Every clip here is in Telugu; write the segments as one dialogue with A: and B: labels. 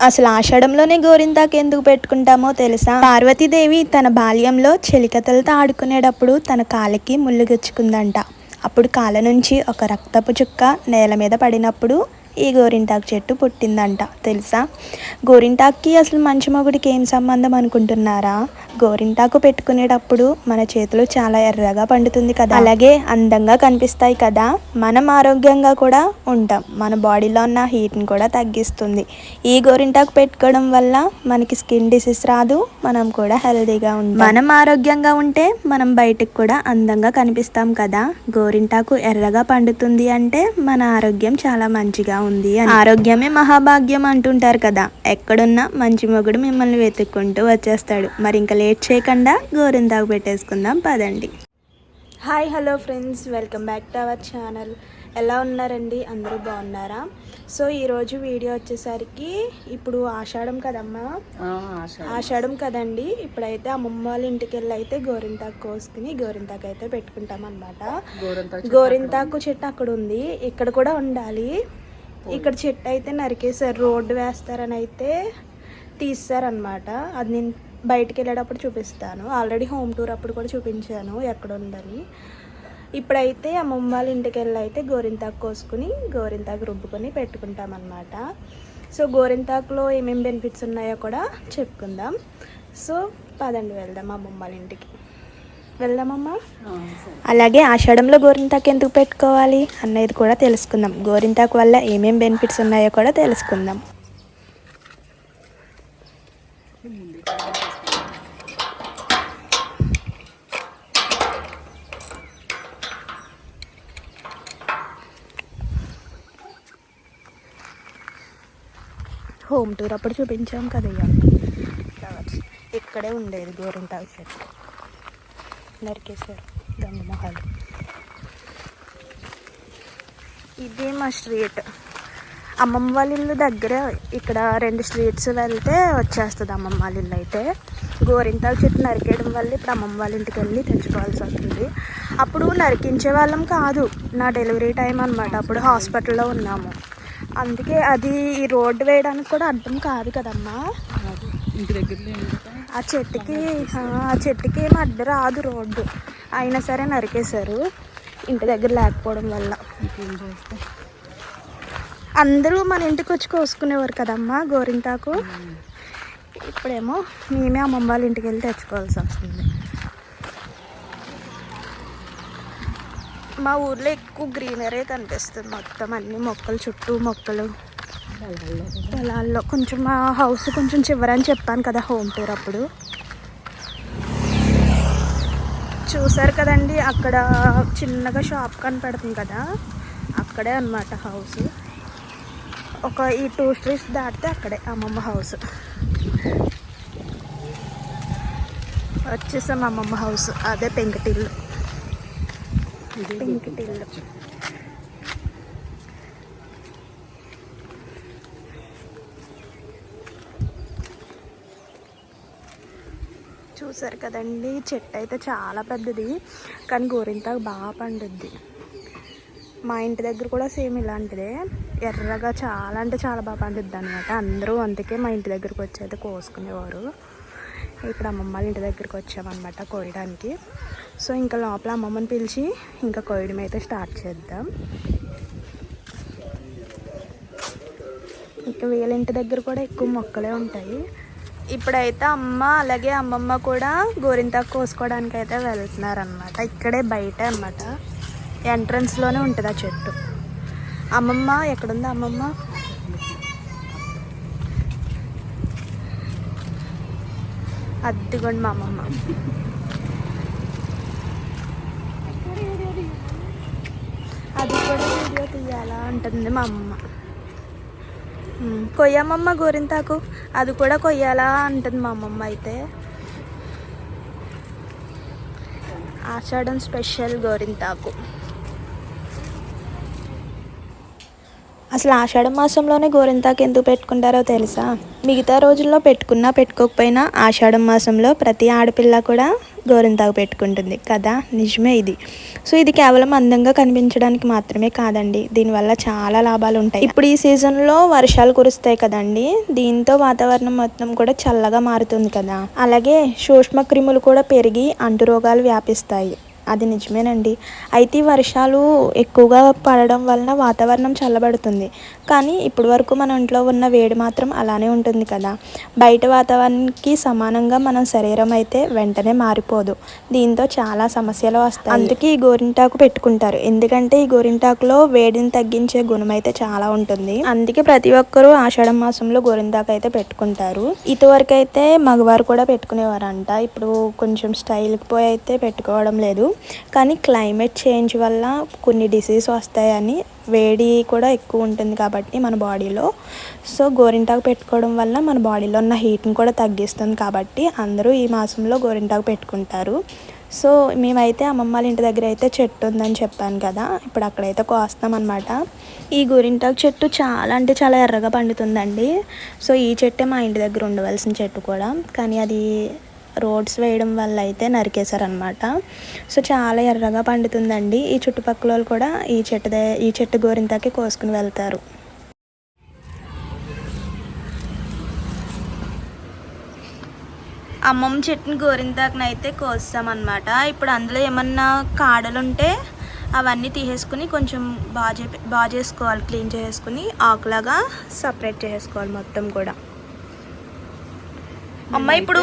A: అసలు ఆషాఢంలోనే గోరింతాకు ఎందుకు పెట్టుకుంటామో తెలుసా? పార్వతీదేవి తన బాల్యంలో చెలికతలతో ఆడుకునేటప్పుడు తన కాలికి ముళ్ళు గుచ్చుకుందంట. అప్పుడు కాళ్ళ నుంచి ఒక రక్తపు చుక్క నేల మీద పడినప్పుడు ఈ గోరింటాకు చెట్టు పుట్టిందంట తెలుసా? గోరింటాకుకి అసలు మంచి మొగుడికి ఏం సంబంధం అనుకుంటున్నారా? గోరింటాకు పెట్టుకునేటప్పుడు మన చేతులు చాలా ఎర్రగా పండుతుంది కదా. అలాగే అందంగా కనిపిస్తాయి కదా. మనం ఆరోగ్యంగా కూడా ఉంటాం. మన బాడీలో ఉన్న హీట్ని కూడా తగ్గిస్తుంది. ఈ గోరింటాకు పెట్టుకోవడం వల్ల మనకి స్కిన్ డిసీజ్ రాదు మనం కూడా హెల్తీగా ఉంటాం. మనం ఆరోగ్యంగా ఉంటే మనం బయటకు కూడా అందంగా కనిపిస్తాం కదా. గోరింటాకు ఎర్రగా పండుతుంది అంటే మన ఆరోగ్యం చాలా మంచిగా ఉంది అని. ఆరోగ్యమే మహాభాగ్యం అంటుంటారు కదా. ఎక్కడున్నా మంచి మొగుడు మిమ్మల్ని వెతుక్కుంటూ వచ్చేస్తాడు. మరి ఇంకా లేట్ చేయకుండా గోరింతాకు పెట్టేసుకుందాం పదండి. Hi hello friends. Welcome back to our channel. ఎలా ఉన్నారండి? అందరూ బాగున్నారా? సో ఈరోజు వీడియో వచ్చేసరికి ఇప్పుడు ఆషాఢం కదమ్మా? ఆషాఢం. కదండి. ఇప్పుడైతే అమ్మమ్మ వాళ్ళ ఇంటికి వెళ్ళి అయితే గోరింతాకు కోసుకుని గోరింతాకు అయితే పెట్టుకుంటాం అనమాట గోరింతాకు చెట్టు అక్కడ ఉంది. ఇక్కడ కూడా ఉండాలి. ఇక్కడ చెట్టు అయితే నరికేసారు రోడ్డు వేస్తారని అయితే తీస్తారనమాట అది నేను బయటికి వెళ్ళేటప్పుడు చూపిస్తాను. ఆల్రెడీ హోమ్ టూర్ అప్పుడు కూడా చూపించాను ఎక్కడ ఉందని ఇప్పుడైతే అమ్మమ్మ వాళ్ళ ఇంటికి వెళ్ళి అయితే గోరింతాకు కోసుకుని గోరింతాకు రుబ్బుకొని పెట్టుకుంటామన్నమాట. సో గోరింతాకులో ఏమేమి బెనిఫిట్స్ ఉన్నాయో కూడా చెప్పుకుందాం. సో పదండి వెళ్దాం అమ్మమ్మ వాళ్ళ ఇంటికి. వెళ్దామమ్మా. అలాగే ఆషాఢంలో గోరింతాకు ఎందుకు పెట్టుకోవాలి అనేది కూడా తెలుసుకుందాం. గోరింతాకు వల్ల ఏమేం బెనిఫిట్స్ ఉన్నాయో కూడా తెలుసుకుందాం. హోమ్ టూర్ అప్పుడు చూపించాం కదా ఇవన్నీ ఫ్లవర్స్ ఇక్కడే ఉండేది గోరింటాకు చెట్టు. నరికేశారు. దమ్మ మొహాలు. ఇది మా స్ట్రీట్. అమ్మమ్మ వాళ్ళ ఇల్లు దగ్గర ఇక్కడ రెండు స్ట్రీట్స్ వెళ్తే వచ్చేస్తుంది అమ్మమ్మ వాళ్ళ ఇల్లు అయితే. గోరింతాకు చెట్టు నరికేయడం వల్ల ఇప్పుడు అమ్మమ్మ వాళ్ళ ఇంటికి వెళ్ళి తెచ్చుకోవాల్సి వస్తుంది. అప్పుడు నరికించే వాళ్ళం కాదు నా డెలివరీ టైం అనమాట అప్పుడు హాస్పిటల్లో ఉన్నాము. అందుకే అది ఈ రోడ్డు వేయడానికి కూడా అర్థం కాదు కదమ్మా.
B: ఇంటి దగ్గర
A: ఆ చెట్టుకి ఆ చెట్టుకి ఏం అడ్డు రాదు రోడ్డు. అయినా సరే నరికేశారు. ఇంటి దగ్గర లేకపోవడం వల్ల. అందరూ మన ఇంటికి వచ్చి కోసుకునేవారు కదమ్మా గోరింటాకు. ఇప్పుడేమో మేమే అమ్మమ్మ వాళ్ళ ఇంటికి వెళ్ళి తెచ్చుకోవాల్సి వస్తుంది. మా ఊర్లో ఎక్కువ గ్రీనరీ కనిపిస్తుంది. మొత్తం అన్ని మొక్కలు చుట్టూ మొక్కలు. పొలాల్లో కొంచెం మా హౌస్ కొంచెం చివరని చెప్పాను కదా హోమ్ టూర్ అప్పుడు. చూసారు కదండి అక్కడ చిన్నగా షాప్ కనపడుతుంది కదా అక్కడే అన్నమాట హౌస్ ఒక ఈ టూ స్ట్రీట్స్ దాటితే అక్కడే అమ్మమ్మ హౌస్ వచ్చేసాం అమ్మమ్మ హౌస్ అదే పెంకటిల్లు. పెంకటిల్లు. చూసారు కదండి? చెట్టు అయితే చాలా పెద్దది కానీ గోరింతాకు బాగా పండుద్ది. మా ఇంటి దగ్గర కూడా సేమ్ ఇలాంటిదే. ఎర్రగా చాలా అంటే చాలా బాగా పండుద్ది అనమాట అందరూ అందుకే మా ఇంటి దగ్గరకు వచ్చి అయితే కోసుకునేవారు. ఇప్పుడు అమ్మమ్మ వాళ్ళ ఇంటి దగ్గరికి వచ్చామన్నమాట కోయడానికి. సో ఇంకా లోపల అమ్మమ్మని పిలిచి ఇంకా కోయడం అయితే స్టార్ట్ చేద్దాం. ఇంకా వీళ్ళ ఇంటి దగ్గర కూడా ఎక్కువ మొక్కలే ఉంటాయి. ఇప్పుడైతే అమ్మ అలాగే అమ్మమ్మ కూడా గోరింతాకు కోసుకోవడానికి అయితే వెళ్తున్నారనమాట ఇక్కడే బయట అనమాట ఎంట్రన్స్లోనే ఉంటుంది ఆ చెట్టు. అమ్మమ్మ ఎక్కడుంది అమ్మమ్మ? అద్దిగోండి మా అమ్మమ్మ. అది కూడా వీడియో తీయాలా? అంటుంది మా అమ్మమ్మ కొయ్యమ్మమ్మ గోరింతాకు. అది కూడా కొయ్యాలా అంటుంది మా అమ్మమ్మ అయితే. ఆషాఢం స్పెషల్ గోరింతాకు. అసలు ఆషాఢ మాసంలోనే గోరింతాకు ఎందుకు పెట్టుకుంటారో తెలుసా? మిగతా రోజుల్లో పెట్టుకున్నా పెట్టుకోకపోయినా ఆషాఢం మాసంలో ప్రతి ఆడపిల్ల కూడా గోరింతాకు పెట్టుకుంటుంది. కదా? నిజమే ఇది. సో ఇది కేవలం అందంగా కనిపించడానికి మాత్రమే కాదండి. దీనివల్ల చాలా లాభాలు ఉంటాయి. ఇప్పుడు ఈ సీజన్లో వర్షాలు కురుస్తాయి కదండి. దీంతో వాతావరణం మొత్తం కూడా చల్లగా మారుతుంది కదా? అలాగే సూక్ష్మ క్రిములు కూడా పెరిగి అంటు రోగాలు వ్యాపిస్తాయి. అది నిజమేనండి. అయితే వర్షాలు ఎక్కువగా పడడం వలన వాతావరణం చల్లబడుతుంది. కానీ ఇప్పటి వరకు మన ఇంట్లో ఉన్న వేడి మాత్రం అలానే ఉంటుంది కదా. బయట వాతావరణానికి సమానంగా మన శరీరం అయితే వెంటనే మారిపోదు. దీంతో చాలా సమస్యలు వస్తాయి. అందుకే ఈ గోరింటాకు పెట్టుకుంటారు. ఎందుకంటే ఈ గోరింటాకులో వేడిని తగ్గించే గుణం అయితే చాలా ఉంటుంది. అందుకే ప్రతి ఒక్కరూ ఆషాఢ మాసంలో గోరింటాకు అయితే పెట్టుకుంటారు. ఇదివరకు అయితే మగవారు కూడా పెట్టుకునేవారంట. ఇప్పుడు కొంచెం స్టైల్కి పోయి అయితే పెట్టుకోవడం లేదు. కానీ క్లైమేట్ చేంజ్ వల్ల కొన్ని డిసీజ్ వస్తాయని వేడి కూడా ఎక్కువ ఉంటుంది కాబట్టి మన బాడీలో. సో గోరింటాకు పెట్టుకోవడం వల్ల మన బాడీలో ఉన్న హీట్ని కూడా తగ్గిస్తుంది కాబట్టి అందరూ ఈ మాసంలో గోరింటాకు పెట్టుకుంటారు. సో మేమైతే అమ్మమ్మ వాళ్ళ ఇంటి దగ్గర అయితే చెట్టు ఉందని చెప్పాను కదా ఇప్పుడు అక్కడైతే కోస్తామన్నమాట ఈ గోరింటాకు చెట్టు చాలా అంటే చాలా ఎర్రగా పండుతుందండి. సో ఈ చెట్టే మా ఇంటి దగ్గర ఉండవలసిన చెట్టు కూడా. కానీ అది రోడ్స్ వేయడం వల్ల అయితే నరికేశారనమాట సో చాలా ఎర్రగా పండుతుందండి. ఈ చుట్టుపక్కల వాళ్ళు కూడా ఈ చెట్టు ఈ చెట్టు గోరింతాకి కోసుకుని వెళ్తారు. అమ్మమ్మ చెట్టుని గోరింతాకనైతే కోస్తామన్నమాట. ఇప్పుడు అందులో ఏమన్నా కాడలు ఉంటే అవన్నీ తీసేసుకుని కొంచెం బాగా చే- బాగా చేసుకోవాలి క్లీన్ చేసుకుని ఆకులాగా సపరేట్ చేసుకోవాలి మొత్తం కూడా. అమ్మ ఇప్పుడు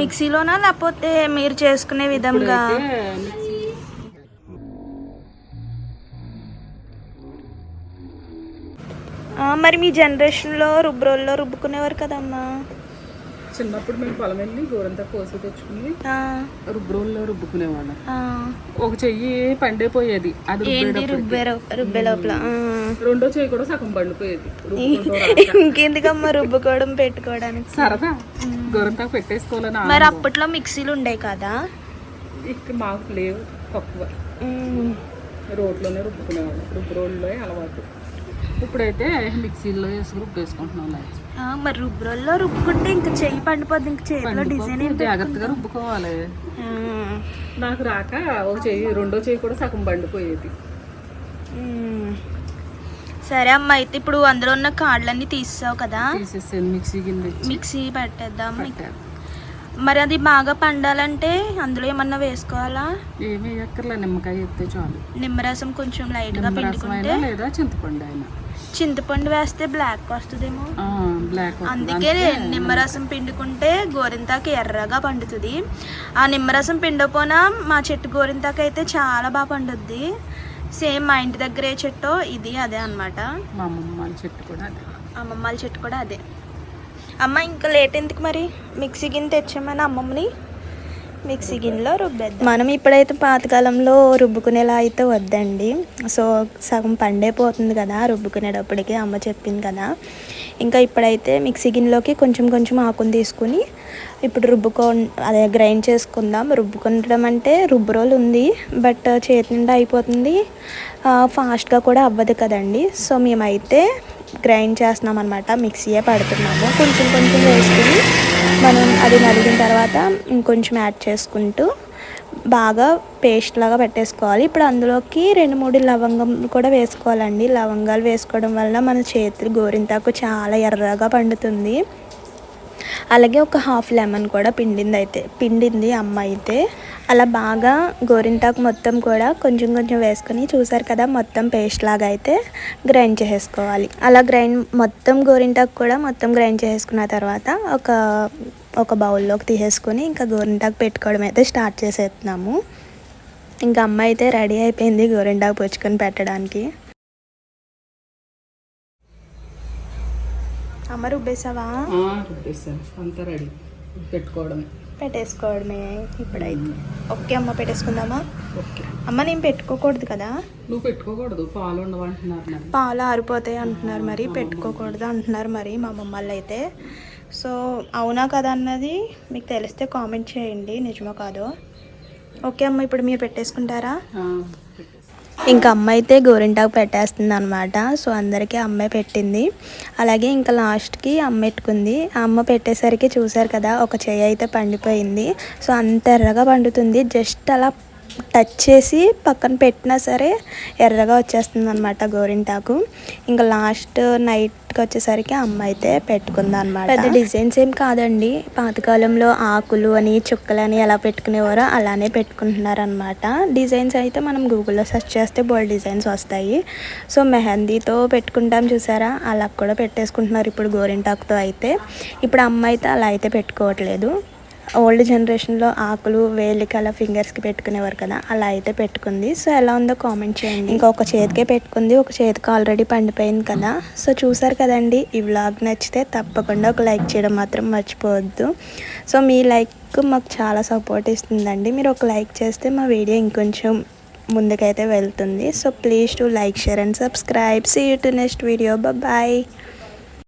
A: మిక్సీలోనా లేకపోతే మీరు చేసుకునే విధంగా? మరి మీ జనరేషన్లో రుబ్బురోల్లో రుబ్బుకునేవారు కదమ్మా?
B: చిన్నప్పుడు మేము పొలం వెళ్ళి గోరంతా కోసి తెచ్చుకుని రుబ్బురోల్లో రుబ్బుకునేవాళ్ళం. ఒక చెయ్యి పండిపోయేది అది.
A: రుబ్బే లోపల.
B: రెండో చెయ్యి కూడా సగం పండిపోయేది.
A: ఇంకెందుకమ్మా రుబ్బుకోవడం పెట్టుకోవడానికి
B: సరదా గోరంతా పెట్టేసుకోవాలని
A: మరి. అప్పట్లో మిక్సీలు ఉండేవి కదా
B: ఇక్కడ మాకు లేవు తక్కువ. రోడ్లోనే రుబ్బుకునేవాళ్ళం రుబ్బు రోడ్లో అలవాటు ఇప్పుడైతే మిక్సీలో వేసి రుబ్బేసుకుంటున్నాం లైట్స్.
A: ఆ, మరి రుబ్బురోల్లో రుబ్బుకుంటే ఇంకా చెయ్యి పండిపోద్ది ఇంక చేతిలో డిజైన్
B: జాగ్రత్తగా రుబ్బుకోవాలి. నాకు రాక ఒక చెయ్యి రెండో చెయ్యి కూడా సగం పండిపోయేది.
A: సరే అమ్మ అయితే ఇప్పుడు అందులో ఉన్న కార్డులన్నీ తీసావు కదా?
B: మిక్సీ కింద
A: మిక్సీ పెట్టేద్దాం. మరి అది బాగా పండాలంటే అందులో ఏమన్నా వేసుకోవాలా?
B: ఏమీ ఎక్కర్లే నిమ్మకాయ ఎత్తే చాలు.
A: నిమ్మరసం కొంచెం లైట్గా పిండుకుంటే
B: లేదా చింతపండు అయినా.
A: చింతపండు వేస్తే బ్లాక్ వస్తుందేమో.
B: బ్లాక్
A: అందుకే నిమ్మరసం పిండుకుంటే గోరింతాకు ఎర్రగా పండుతుంది. ఆ నిమ్మరసం పిండపోనా మా చెట్టు గోరింతాకు అయితే చాలా బాగా పండుద్ది. సేమ్ మా ఇంటి దగ్గర ఏ చెట్టో ఇది అదే అన్నమాట.
B: మా అమ్మమ్మ చెట్టు కూడా అదే.
A: అమ్మమ్మ చెట్టు కూడా అదే. అమ్మ ఇంకా లేట్ ఎందుకు మరి? మిక్సీ గిన్నె తెచ్చామని అమ్మమ్మని? మిక్సీ గిన్నెలో రుబ్బేద్దాం. మనం ఇప్పుడైతే పాతకాలంలో రుబ్బుకునేలా అయితే వద్దండి. సో సగం పండైపోతుంది కదా రుబ్బుకునేటప్పటికి అమ్మ చెప్పింది కదా. ఇంకా ఇప్పుడైతే మిక్సీ గిన్నెలోకి కొంచెం కొంచెం ఆకుని తీసుకుని ఇప్పుడు రుబ్బుకో అదే గ్రైండ్ చేసుకుందాం. రుబ్బుకుంటడం అంటే రుబ్బు రోలు ఉంది బట్ చేతి నిండా అయిపోతుంది. ఫాస్ట్గా కూడా అవ్వదు కదండి. సో మేమైతే గ్రైండ్ చేస్తున్నాం అనమాట మిక్సీయే పడుతున్నాము. కొంచెం కొంచెం వేసుకుని మనం అది నలిగిన తర్వాత ఇంకొంచెం యాడ్ చేసుకుంటూ బాగా పేస్ట్ లాగా పెట్టేసుకోవాలి. ఇప్పుడు అందులోకి రెండు మూడు లవంగం కూడా వేసుకోవాలండి. లవంగాలు వేసుకోవడం వల్ల మన చేతులు గోరింతాకు చాలా ఎర్రగా పండుతుంది. అలాగే ఒక హాఫ్ లెమన్ కూడా పిండింది అయితే పిండింది అమ్మ అయితే. అలా బాగా గోరింటాకు మొత్తం కూడా కొంచెం కొంచెం వేసుకొని చూసారు కదా మొత్తం పేస్ట్ లాగా అయితే గ్రైండ్ చేసేసుకోవాలి. అలా గ్రైండ్ మొత్తం గోరింటాకు కూడా మొత్తం గ్రైండ్ చేసుకున్న తర్వాత ఒక ఒక బౌల్లోకి తీసేసుకొని ఇంకా గోరింటాకు పెట్టుకోవడం అయితే స్టార్ట్ చేసేస్తున్నాము. ఇంకా అమ్మ అయితే రెడీ అయిపోయింది గోరింటాకు పుచ్చుకొని పెట్టడానికి. అమ్మ రుబ్బేసావా?
B: అంతా రెడీ.
A: పెట్టేసుకోవడమే ఇప్పుడైతే. ఓకే అమ్మ పెట్టేసుకుందామా?
B: ఓకే.
A: అమ్మ నేను పెట్టుకోకూడదు కదా?
B: నువ్వు పెట్టుకోకూడదు. పాలు ఉండవంటున్నారు
A: పాలు ఆరిపోతాయి అంటున్నారు మరి. పెట్టుకోకూడదు అంటున్నారు మరి మా వాళ్ళు అయితే. సో అవునా కదా అన్నది మీకు తెలిస్తే కామెంట్ చేయండి. నిజమో కాదో. ఓకే అమ్మ ఇప్పుడు మీరు పెట్టేసుకుంటారా? ఇంకా అమ్మ అయితే గోరింటాకు పెట్టేస్తుంది అనమాట సో అందరికీ అమ్మే పెట్టింది. అలాగే ఇంకా లాస్ట్కి అమ్మ పెట్టుకుంది. ఆ అమ్మ పెట్టేసరికి చూసారు కదా ఒక చెయ్యి అయితే పండిపోయింది. సో అంత ఎర్రగా పండుతుంది. జస్ట్ అలా టచ్ చేసి పక్కన పెట్టినా సరే ఎర్రగా వచ్చేస్తుంది అనమాట గోరింటాకు. ఇంకా లాస్ట్ నైట్కి వచ్చేసరికి అమ్మ అయితే పెట్టుకుంది అనమాట పెద్ద డిజైన్స్ ఏం కాదండి. పాతకాలంలో ఆకులు అని చుక్కలు అని ఎలా పెట్టుకునేవారో అలానే పెట్టుకుంటున్నారు అనమాట డిజైన్స్ అయితే మనం గూగుల్లో సెర్చ్ చేస్తే బోల్డ్ డిజైన్స్ వస్తాయి. సో మెహందీతో పెట్టుకుంటాం చూసారా? అలా కూడా పెట్టేసుకుంటున్నారు ఇప్పుడు గోరింటాకుతో అయితే. ఇప్పుడు అమ్మ అయితే అలా అయితే పెట్టుకోవట్లేదు. ఓల్డ్ జనరేషన్లో ఆకులు వేలికి అలా ఫింగర్స్కి పెట్టుకునేవారు కదా అలా అయితే పెట్టుకుంది. సో ఎలా ఉందో కామెంట్ చేయండి. ఇంకా ఒక చేతికే పెట్టుకుంది ఒక చేతికి ఆల్రెడీ పండిపోయింది కదా. సో చూసారు కదండి ఈ వ్లాగ్ నచ్చితే తప్పకుండా ఒక లైక్ చేయడం మాత్రం మర్చిపోవద్దు. సో మీ లైక్ మాకు చాలా సపోర్ట్ ఇస్తుందండి. మీరు ఒక లైక్ చేస్తే మా వీడియో ఇంకొంచెం ముందుకైతే వెళ్తుంది. So please to like share and subscribe. See you to next video bye